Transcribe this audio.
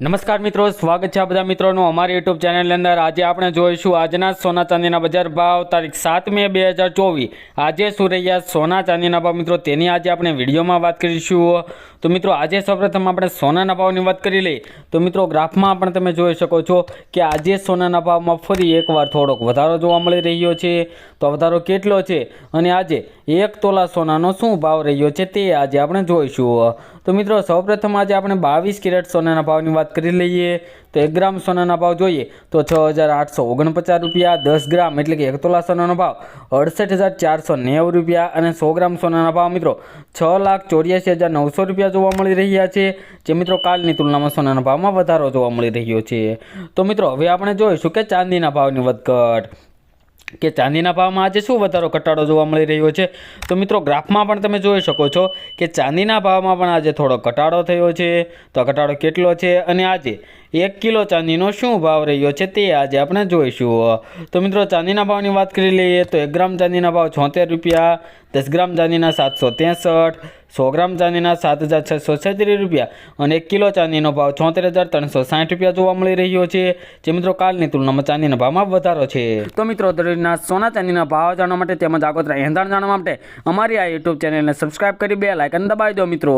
નમસ્કાર મિત્રો, સ્વાગત છે બધા મિત્રોનું અમારી યુટ્યુબ ચેનલની અંદર. આજે આપણે જોઈશું આજના સોના ચાંદીના બજાર ભાવ, તારીખ સાત મે બે હજાર ચોવીસ. આજે શું રહ્યા સોના ચાંદીના ભાવ મિત્રો? તેની આજે આપણે વિડીયોમાં વાત કરીશું. તો મિત્રો, આજે સૌપ્રથમ આપણે સોનાના ભાવની વાત કરી લઈએ. તો મિત્રો, ગ્રાફમાં પણ તમે જોઈ શકો છો કે આજે સોનાના ભાવમાં ફરી એકવાર થોડોક વધારો જોવા મળી રહ્યો છે. તો વધારો કેટલો છે? અને આજે એક તોલા સોનાનો શું ભાવ રહ્યો છે તે આજે આપણે જોઈશું. તો મિત્રો, સૌપ્રથમ આજે આપણે બાવીસ કેરેટ સોનાના ભાવની વાત કરી લઈએ. તો એક ગ્રામ સોનાના ભાવ જોઈએ તો છ હજાર આઠસો ઓગણપચાસ રૂપિયા, દસ ગ્રામ એટલે કે એક તોલા સોનાનો ભાવ અડસઠ હજાર ચારસો નેવું રૂપિયા અને સો ગ્રામ સોનાના ભાવ મિત્રો છ લાખ ચોર્યાસી હજાર નવસો રૂપિયા જોવા મળી રહ્યા છે, જે મિત્રો કાલની તુલનામાં સોનાના ભાવમાં વધારો જોવા મળી રહ્યો છે. તો મિત્રો, હવે આપણે જોઈશું કે ચાંદીના ભાવની વધઘટ. કે ચાંદીના ભાવમાં આજે શું વધારો ઘટાડો જોવા મળી રહ્યો છે? તો મિત્રો, ગ્રાફમાં પણ તમે જોઈ શકો છો કે ચાંદીના ભાવમાં પણ આજે થોડો ઘટાડો થયો છે. તો ઘટાડો કેટલો છે? અને આજે એક કિલો ચાંદીનો શું ભાવ રહ્યો છે તે આજે આપણે જોઈશું. તો મિત્રો, ચાંદીના ભાવની વાત કરી લઈએ તો એક ગ્રામ ચાંદીના ભાવ છોતેર રૂપિયા, દસ ગ્રામ ચાંદીના સાતસો ત્રેસઠ સો ગ્રામ ચાંદીના સાત હજાર છસો છત્રીસ રૂપિયા અને એક કિલો ચાંદીનો ભાવ છોતેર હજાર ત્રણસો સાઠ રૂપિયા જોવા મળી રહ્યો છે. જે મિત્રો, કાલની તુલનામાં ચાંદીના ભાવમાં વધારો છે. તો મિત્રો દરરોજના સોના ચાંદીના ભાવ જાણવા માટે તેમજ આગોતરા એંધાણ જાણવા માટે અમારી આ યુટ્યુબ ચેનલને સબસ્ક્રાઇબ કરી બે લાઇકન દબાવી દો મિત્રો.